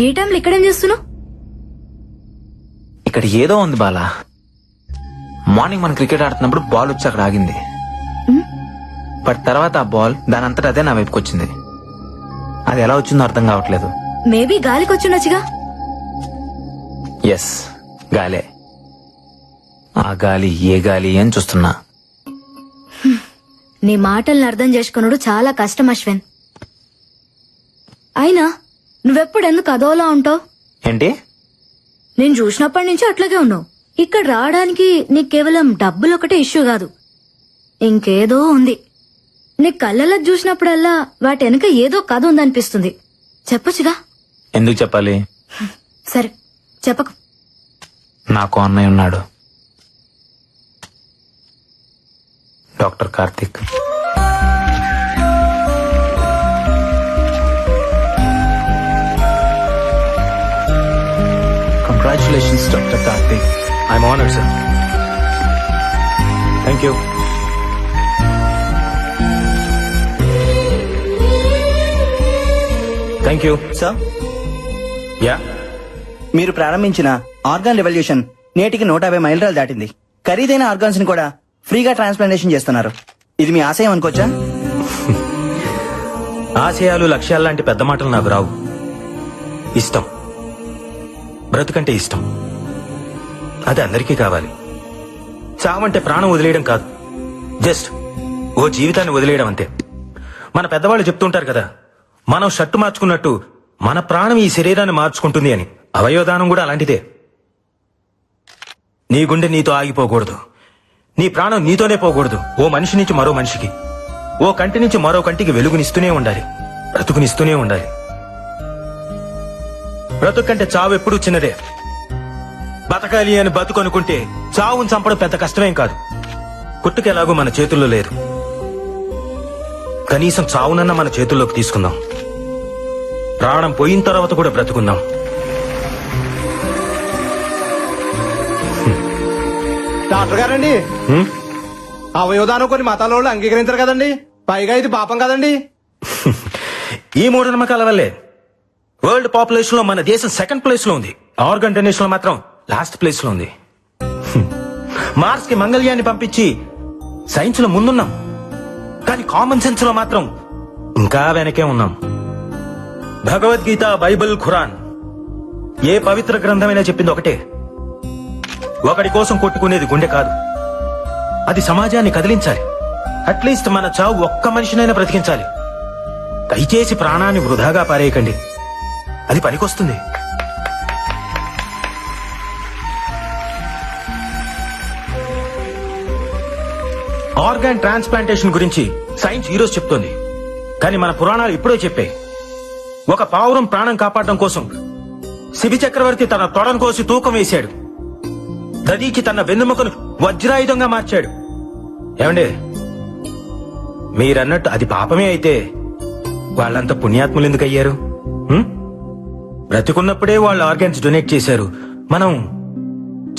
గీ టైంలో ఇక్కడేం చేస్తున్నావు? ఇక్కడ ఏదో ఉంది బాలా. మార్నింగ్ మనం క్రికెట్ ఆడుతున్నప్పుడు బాల్ వచ్చి అక్కడ ఆగింది. బట్ తర్వాత ఆ బాల్ దాని అంతటా అదే నా వైపుకి వచ్చింది. అది ఎలా వచ్చిందో అర్థం కావట్లేదు. మేబీ గాలికి వచ్చిండొచ్చుగా ఎస్ గాలే. ఆ గాలి ఏ గాలి అని చూస్తున్నా. నీ మాటల్ని అర్థం చేసుకున్నాడు చాలా కష్టం అశ్విన్. అయినా నువ్వెప్పుడు ఎందుకు అదోలా ఉంటావు? ఏంటి? నేను చూసినప్పటి నుంచి అట్లాగే ఉన్నావు. ఇక్కడ రావడానికి నీకు కేవలం డబ్బులు ఒకటే ఇష్యూ కాదు. ఇంకేదో ఉంది. నీ కళ్ళలకు చూసినప్పుడల్లా వాటి వెనక ఏదో కథ ఉందనిపిస్తుంది. చెప్పొచ్చుగా? ఎందుకు చెప్పాలి? సరే చెప్పకు. నాకు అన్నయ్య ఉన్నాడు. Doctor Karthik. Congratulations doctor Karthik I'm honoured sir thank you thank you sir yeah మీరు ప్రారంభించిన ఆర్గాన్ రెవల్యూషన్ నేటికి నూట యాభై మైలురాలు దాటింది. ఖరీదైన ఆర్గాన్స్ని కూడా ఫ్రీగా ట్రాన్స్ప్లాంటేషన్ చేస్తున్నారు. ఇది మీ ఆశయం అనుకోవచ్చా? ఆశయాలు లక్ష్యాలు లాంటి పెద్ద మాటలు నాకు రావు. ఇష్టం. బ్రతుకంటే ఇష్టం. అది అందరికీ కావాలి. చావంటే ప్రాణం వదిలేయడం కాదు. జస్ట్ ఓ జీవితాన్ని వదిలేయడం అంతే. మన పెద్దవాళ్ళు చెప్తుంటారు కదా మనం షర్టు మార్చుకున్నట్టు మన ప్రాణం ఈ శరీరాన్ని మార్చుకుంటుంది అని. అవయోదానం కూడా అలాంటిదే. నీ గుండె నీతో ఆగిపోకూడదు. నీ ప్రాణం నీతోనే పోకూడదు. ఓ మనిషి నుంచి మరో మనిషికి ఓ కంటి నుంచి మరో కంటికి వెలుగునిస్తూనే ఉండాలి. బ్రతుకునిస్తూనే ఉండాలి. బ్రతుకు కంటే చావు ఎప్పుడూ చిన్నదే. బతకాలి అని బతుకనుకుంటే చావును చంపడం పెద్ద కష్టమేం కాదు. పుట్టుకెలాగో మన చేతుల్లో లేదు. కనీసం చావునన్న మన చేతుల్లోకి తీసుకుందాం. ప్రాణం పోయిన తర్వాత కూడా బ్రతుకుందాం డాక్టర్ గారండి? అవయోధానం కొన్ని మతాల వాళ్ళు అంగీకరించరు కదండి. పైగా ఇది పాపం కదండి. ఈ మూఢనమ్మకాల వల్లే వరల్డ్ పాపులేషన్లో మన దేశం సెకండ్ ప్లేస్లో ఉంది. ఆర్గన్ డొనేషన్లో మాత్రం లాస్ట్ ప్లేస్లో ఉంది. మార్స్కి మంగళ్యాన్ని పంపించి సైన్స్లో ముందున్నాం. కానీ కామన్ సెన్స్లో మాత్రం ఇంకా వెనకే ఉన్నాం. Bhagavad Gita Bible Quran. ఏ పవిత్ర గ్రంథమైనా చెప్పింది ఒకటే. ఒకడి కోసం కొట్టుకునేది గుండె కాదు. అది సమాజాన్ని కదిలించాలి. అట్లీస్ట్ మన చావు ఒక్క మనిషినైనా బ్రతికించాలి. దయచేసి ప్రాణాన్ని వృధాగా పారేయకండి. అది పనికొస్తుంది. ఆర్గాన్ ట్రాన్స్ప్లాంటేషన్ గురించి సైన్స్ ఈరోజు చెప్తోంది. కానీ మన పురాణాలు ఇప్పుడే చెప్పాయి ఒక పావురం ప్రాణం కాపాడడం కోసం శిబి చక్రవర్తి తన తొడను కోసి తూకం వేశాడు. దదీకి తన వెన్నెముకను వజ్రాయుధంగా మార్చాడు. ఏమండే? మీరన్నట్టు అది పాపమే అయితే వాళ్ళంత పుణ్యాత్ములు ఎందుకు అయ్యారు బ్రతికున్నప్పుడే వాళ్ళు ఆర్గాన్స్ డొనేట్ చేశారు. మనం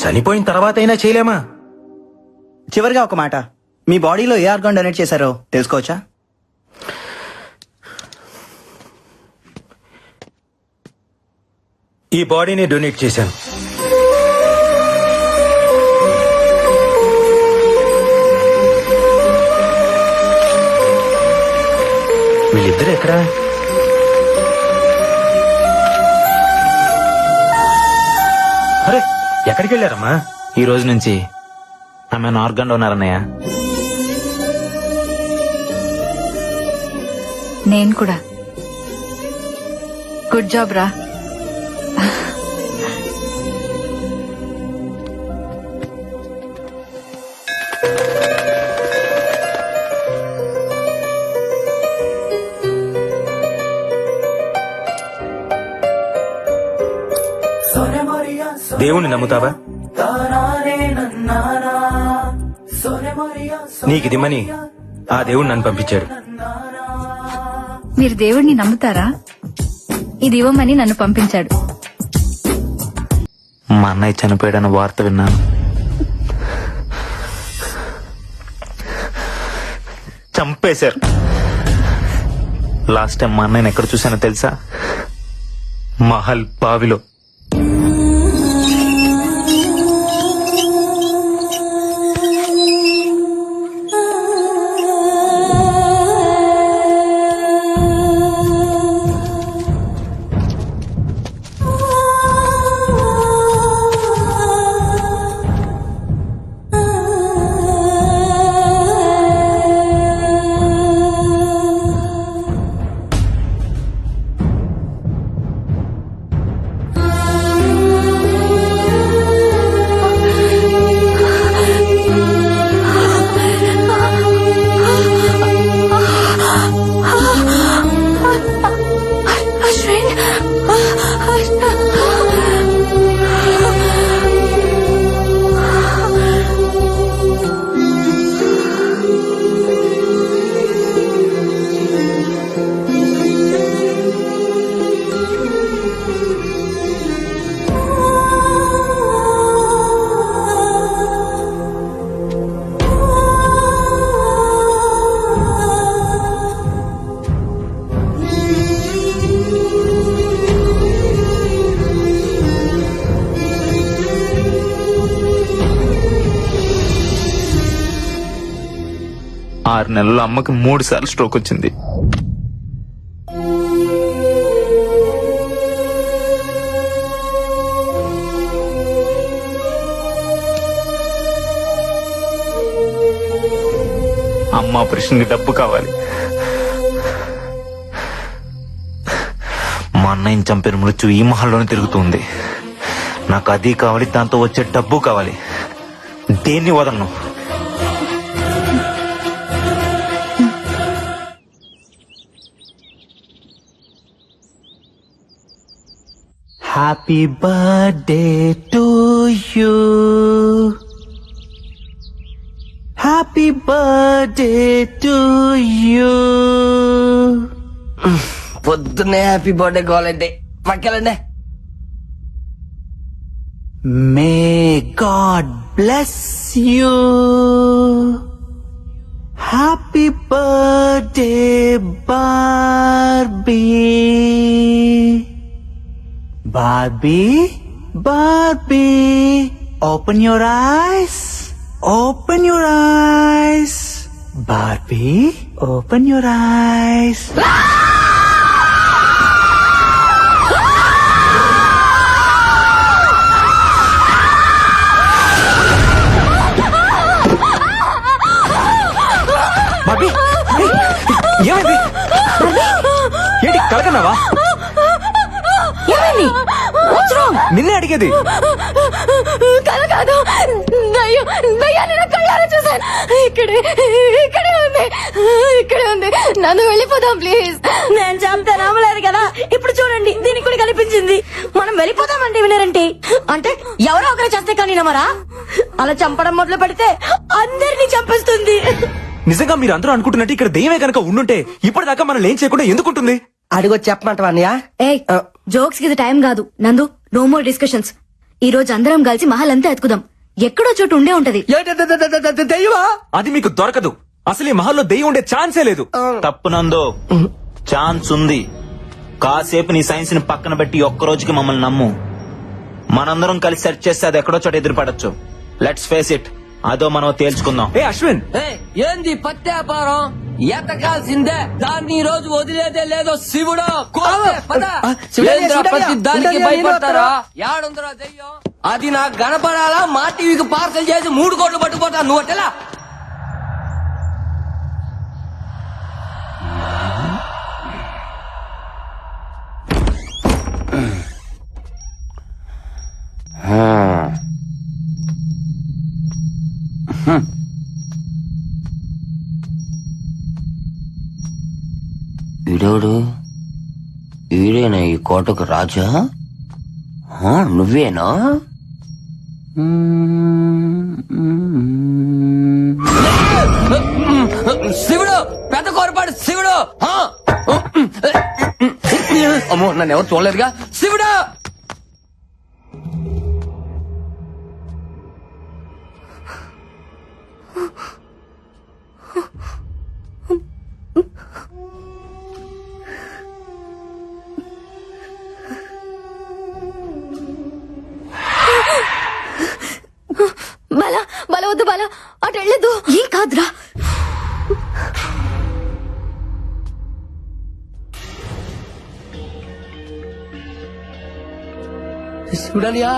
చనిపోయిన తర్వాత అయినా చేయలేమా? చివరిగా ఒక మాట. మీ బాడీలో ఏ ఆర్గాన్ డొనేట్ చేశారో తెలుసుకోవచ్చా? ఈ బాడీని డొనేట్ చేశాను. వీళ్ళిద్దరు ఎక్కడా? ఎక్కడికి వెళ్ళారమ్మా? ఈ రోజు నుంచి ఆమె ఆర్గన్ ఉన్నారన్నయ్య. నేను కూడా. గుడ్ జాబ్ రా. దేవుణ్ణి నమ్ముతావా? నీకిదిమ్మని ఆ దేవుడు నన్ను పంపించాడు. మీరు దేవుడిని నమ్ముతారా? ఇది ఇవ్వమని నన్ను పంపించాడు. మా అన్నయ్య చనిపోయాడన్న వార్త విన్నాను. చంపేశారు. లాస్ట్ టైం మా అన్నయ్యని ఎక్కడ చూసానో తెలుసా? మహల్ బావిలో. నెలల్లో అమ్మకి మూడు సార్లు స్ట్రోక్ వచ్చింది. అమ్మ ఆపరేషన్కి డబ్బు కావాలి. మా అన్నయ్యని చంపిన మృత్యు ఈ మహల్లోనే తిరుగుతుంది. నాకు అది కావాలి దాంతో వచ్చే డబ్బు కావాలి. దేన్ని వదలను? Happy birthday to you. Happy birthday to you. పొద్దున్నే హ్యాపీ బర్త్డే కావాలంటే పక్కెళ్ళండి May God bless you. Happy birthday, Barbie. Barbie, Barbie, open your eyes. Open your eyes. Barbie, open your eyes. Ah! నిన్నే అడిగేది. కల కాదు. దయ్యం దయ్యాన్ని నా కళ్ళారా చూసాను ఇక్కడే ఇక్కడే ఉంది. ఇక్కడే ఉంది. నన్ను వెళ్ళిపోదాం ప్లీజ్. నేను చెప్తే నమ్మలేదు కదా. ఇప్పుడు చూడండి దీనికి కూడా కనిపించింది. మనం వెళ్ళిపోదామంటే వినరంటే. అంటే ఎవరో ఒకరు చేస్తే కానీ నమ్మరా? అలా చంపడం మొదలు పెడితే అందరినీ చంపేస్తుంది. నిజంగా మీరు అందరూ అనుకుంటున్నట్టు ఇక్కడ దెయ్యమే కనుక ఉండుంటే ఇప్పటిదాకా మనం ఏం చేయకుండా ఎందుకుంటుంది అడిగొచ్చి చెప్పమంటావా జోక్స్కి ఇది టైం కాదు. నందు నో మోర్ డిస్కషన్స్ ఈ రోజు అందరం కలిసి మహల్ అంతా ఎత్తుకుదాం. ఎక్కడో చోటు ఉండే ఉంటది. దెయ్యమా? అది మీకు దొరకదు. అసలు ఈ మహల్లో దెయ్యం ఉండే ఛాన్సే లేదు. తప్పునందో ఛాన్స్ ఉంది. కాసేపు నీ సైన్స్ని పక్కన పెట్టి ఒక్క రోజుకి మమ్మల్ని నమ్ము. మనందరం కలిసి సెర్చ్ చేస్తే అది ఎక్కడో చోట ఎదురుపడచ్చు. లెట్స్ ఫేస్ ఇట్ అదో మనం తేల్చుకుందాం. ఏ అశ్విన్! ఏంది పత్తి వ్యాపారం ఎతకాల్సిందే దాన్ని ఈ రోజు వదిలేదే లేదో శివుడు ప్రతి దానికి భయపడతారా? యాడుందరా దెయ్యం. అది నాకు కనపడాలా మా టీవీకి పార్సల్ చేసి మూడు కోట్లు పట్టుకుపోతా. నువ్వు అట్టెలా? వీడోడు వీడేనా ఈ కోటకు రాజా? నువ్వేనా? శివుడు! పెద్ద కోరపాడు శివుడు! అమ్మో నన్ను ఎవరు చూడలేదుగా? బాలా అటు వెళ్ళదు ఏం కాదురా శివుడలియా